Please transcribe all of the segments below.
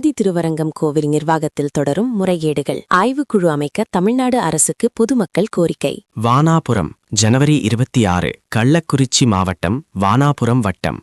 ஆதி திருவரங்கம் கோவில் நிர்வாகத்தில் தொடரும் முறைகேடுகள். ஆய்வுக்குழு அமைக்க தமிழ்நாடு அரசுக்கு பொதுமக்கள் கோரிக்கை. வானாபுரம் ஜனவரி இருபத்தி ஆறு கள்ளக்குறிச்சி மாவட்டம் வானாபுரம் வட்டம்.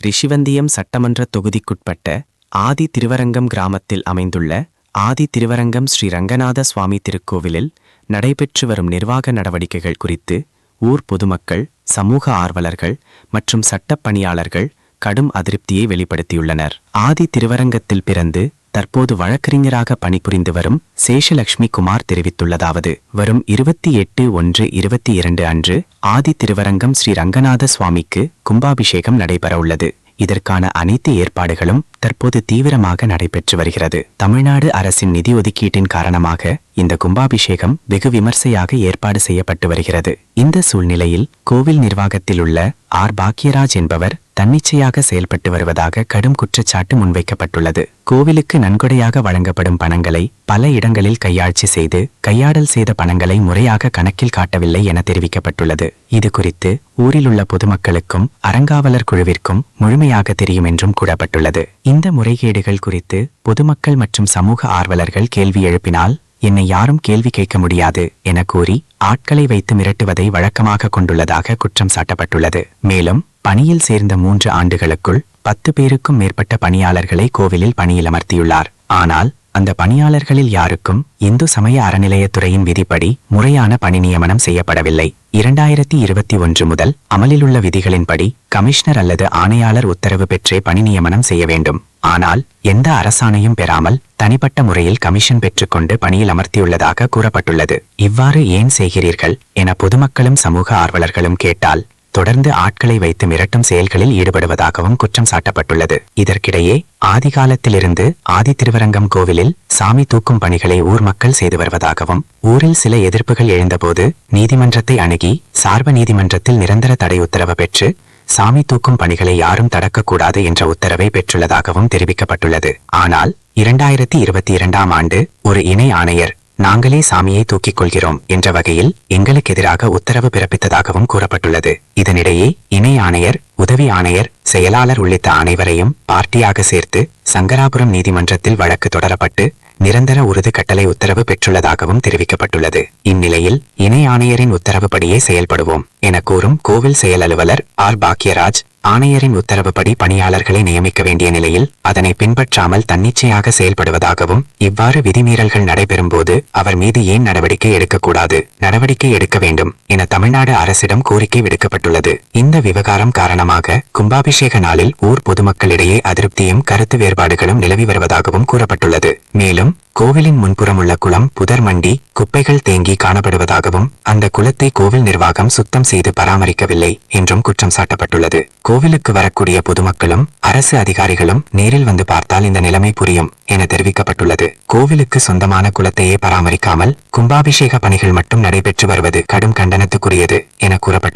ரிஷிவந்தியம் சட்டமன்ற தொகுதிக்குட்பட்ட ஆதி திருவரங்கம் கிராமத்தில் அமைந்துள்ள ஆதி திருவரங்கம் ஸ்ரீ ரங்கநாத சுவாமி திருக்கோவிலில் நடைபெற்று வரும் நிர்வாக நடவடிக்கைகள் குறித்து ஊர் பொதுமக்கள் சமூக ஆர்வலர்கள் மற்றும் சட்டப்பணியாளர்கள் பணியாளர்கள் கடும் அதிருப்தியை வெளிப்படுத்தியுள்ளனர். ஆதி திருவரங்கத்தில் பிறந்து தற்போது வழக்கறிஞராக பணிபுரிந்து வரும் சேஷலட்சுமி குமார் தெரிவித்துள்ளதாவது வரும் இருபத்தி எட்டு ஒன்று இருபத்தி இரண்டு அன்று ஆதி திருவரங்கம் ஸ்ரீ ரங்கநாத சுவாமிக்கு கும்பாபிஷேகம் நடைபெறவுள்ளது. இதற்கான அனைத்து ஏற்பாடுகளும் தற்போது தீவிரமாக நடைபெற்று வருகிறது. தமிழ்நாடு அரசின் நிதி ஒதுக்கீட்டின் காரணமாக இந்த கும்பாபிஷேகம் வெகு விமர்சையாக ஏற்பாடு செய்யப்பட்டு வருகிறது. இந்த சூழ்நிலையில் கோவில் நிர்வாகத்தில் உள்ள ஆர் பாக்யராஜ் என்பவர் தன்னிச்சையாக செயல்பட்டு வருவதாக கடும் குற்றச்சாட்டு முன்வைக்கப்பட்டுள்ளது. கோவிலுக்கு நன்கொடையாக வழங்கப்படும் பணங்களை பல இடங்களில் கையாட்சி செய்து கையாடல் செய்த பணங்களை முறையாக கணக்கில் காட்டவில்லை என தெரிவிக்கப்பட்டுள்ளது. இது குறித்து ஊரில் உள்ள பொதுமக்களுக்கும் அறங்காவலர் குழுவிற்கும் முழுமையாக தெரியும் என்றும் கூறப்பட்டுள்ளது. இந்த முறைகேடுகள் குறித்து பொதுமக்கள் மற்றும் சமூக ஆர்வலர்கள் கேள்வி எழுப்பினால் என்னை யாரும் கேள்வி கேட்க முடியாது என கூறி ஆட்களை வைத்து மிரட்டுவதை வழக்கமாக கொண்டுள்ளதாக குற்றம் சாட்டப்பட்டுள்ளது. மேலும் பணியில் சேர்ந்த மூன்று ஆண்டுகளுக்குள் பத்து பேருக்கும் மேற்பட்ட பணியாளர்களை கோவிலில் பணியில் அமர்த்தியுள்ளார் ஆனால் அந்த பணியாளர்களில் யாருக்கும் இந்து சமய அறநிலையத்துறையின் விதிப்படி முறையான பணி நியமனம் செய்யப்படவில்லை. இரண்டாயிரத்தி இருபத்தி ஒன்று முதல் அமலிலுள்ள விதிகளின்படி கமிஷனர் அல்லது ஆணையாளர் உத்தரவு பெற்றே பணி நியமனம் செய்ய வேண்டும். ஆனால் எந்த அரசாணையும் பெறாமல் தனிப்பட்ட முறையில் கமிஷன் பெற்றுக்கொண்டு பணியில் அமர்த்தியுள்ளதாக கூறப்பட்டுள்ளது. இவ்வாறு ஏன் செய்கிறீர்கள்? என பொதுமக்களும் சமூக ஆர்வலர்களும் கேட்டால் தொடர்ந்து ஆட்களை வைத்து மிரட்டும் செயல்களில் ஈடுபடுவதாகவும் குற்றம் சாட்டப்பட்டுள்ளது. இதற்கிடையே ஆதிகாலத்திலிருந்து ஆதி திருவரங்கம் கோவிலில் சாமி தூக்கும் பணிகளை ஊர் மக்கள் செய்து வருவதாகவும் ஊரில் சில எதிர்ப்புகள் எழுந்தபோது நீதிமன்றத்தை அணுகி சார்பு நீதிமன்றத்தில் நிரந்தர தடை உத்தரவு பெற்று சாமி தூக்கும் பணிகளை யாரும் தடக்கக்கூடாது என்ற உத்தரவை பெற்றுள்ளதாகவும் தெரிவிக்கப்பட்டுள்ளது. ஆனால் இரண்டாயிரத்தி இருபத்தி இரண்டாம் ஆண்டு ஒரு இணை ஆணையர் நாங்களே சாமியை தூக்கிக் கொள்கிறோம் என்ற வகையில் எங்களுக்கு எதிராக உத்தரவு பிறப்பித்ததாகவும் கூறப்பட்டுள்ளது. இதனிடையே இணை ஆணையர் உதவி ஆணையர் செயலாளர் உள்ளிட்ட அனைவரையும் பார்ட்டியாக சேர்த்து சங்கராபுரம் நீதிமன்றத்தில் வழக்கு தொடரப்பட்டு நிரந்தர உறுதி கட்டளை உத்தரவு பெற்றுள்ளதாகவும் தெரிவிக்கப்பட்டுள்ளது. இந்நிலையில் இணை ஆணையரின் உத்தரவுப்படியே செயல்படுவோம் என கூறும் கோவில் செயல் அலுவலர் ஆர். பாக்யராஜ் ஆணையரின் உத்தரவுப்படி பணியாளர்களை நியமிக்க வேண்டிய நிலையில் அதனை பின்பற்றாமல் தன்னிச்சையாக செயல்படுவதாகவும் இவ்வாறு விதிமீறல்கள் நடைபெறும்போது அவர் மீது ஏன் நடவடிக்கை எடுக்கக்கூடாது நடவடிக்கை எடுக்க வேண்டும் என தமிழ்நாடு அரசிடம் கோரிக்கை விடுக்கப்பட்டுள்ளது. இந்த விவகாரம் காரணமாக கும்பாபிஷேக நாளில் ஊர் பொதுமக்களிடையே அதிருப்தியும் கருத்து வேறுபாடுகளும் நிலவி வருவதாகவும் கூறப்பட்டுள்ளது. மேலும் கோவிலின் முன்புறம் உள்ள குளம் புதர் மண்டி குப்பைகள் தேங்கி காணப்படுவதாகவும் அந்த குளத்தை கோவில் நிர்வாகம் சுத்தம் செய்து பராமரிக்கவில்லை என்றும் குற்றம் சாட்டப்பட்டுள்ளது. கோவிலுக்கு வரக்கூடிய பொதுமக்களும் அரசு அதிகாரிகளும் நேரில் வந்து பார்த்தால் இந்த நிலைமை புரியும் என தெரிவிக்கப்பட்டுள்ளது. கோவிலுக்கு சொந்தமான குளத்தையே பராமரிக்காமல் கும்பாபிஷேக பணிகள் மட்டும் நடைபெற்று வருவது கடும் கண்டனத்துக்குரியது என கூறப்பட்டது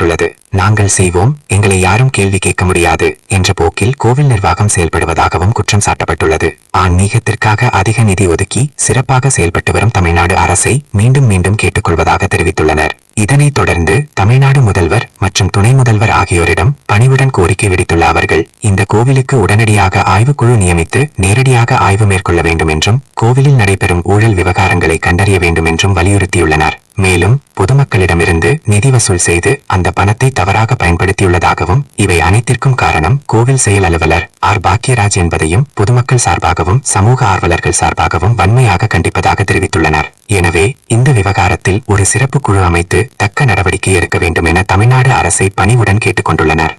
நாங்கள் செய்வோம் எங்களை யாரும் கேள்வி கேட்க முடியாது என்ற போக்கில் கோவில் நிர்வாகம் செயல்படுவதாகவும் குற்றம் சாட்டப்பட்டுள்ளது. ஆன்மீகத்திற்காக அதிக நிதி ஒதுக்கி சிறப்பாக செயல்பட்டு வரும் தமிழ்நாடு அரசை மீண்டும் மீண்டும் கேட்டுக்கொள்வதாக தெரிவித்துள்ளனர். இதனைத் தொடர்ந்து தமிழ்நாடு முதல்வர் மற்றும் துணை முதல்வர் ஆகியோரிடம் பணிவுடன் கோரிக்கை விடுத்துள்ள அவர்கள் இந்த கோவிலுக்கு உடனடியாக ஆய்வுக்குழு நியமித்து நேரடியாக ஆய்வு மேற்கொள்ள வேண்டும் என்றும் கோவிலில் நடைபெறும் ஊழல் விவகாரங்களை கண்டறிய வேண்டும் என்றும் வலியுறுத்தியுள்ளனர். மேலும் பொதுமக்களிடமிருந்து நிதி வசூல் செய்து அந்த பணத்தை தவறாக பயன்படுத்தியுள்ளதாகவும் இவை அனைத்திற்கும் காரணம் கோவில் செயல் அலுவலர் ஆர். பாக்யராஜ் என்பதையும் பொதுமக்கள் சார்பாகவும் சமூக ஆர்வலர்கள் சார்பாகவும் வன்மையாக கண்டிப்பதாக தெரிவித்துள்ளனர். எனவே இந்த விவகாரத்தில் ஒரு சிறப்பு குழு அமைத்து தக்க நடவடிக்கை எடுக்க வேண்டும் என தமிழ்நாடு அரசை பணிவுடன் கேட்டுக்கொண்டுள்ளனர்.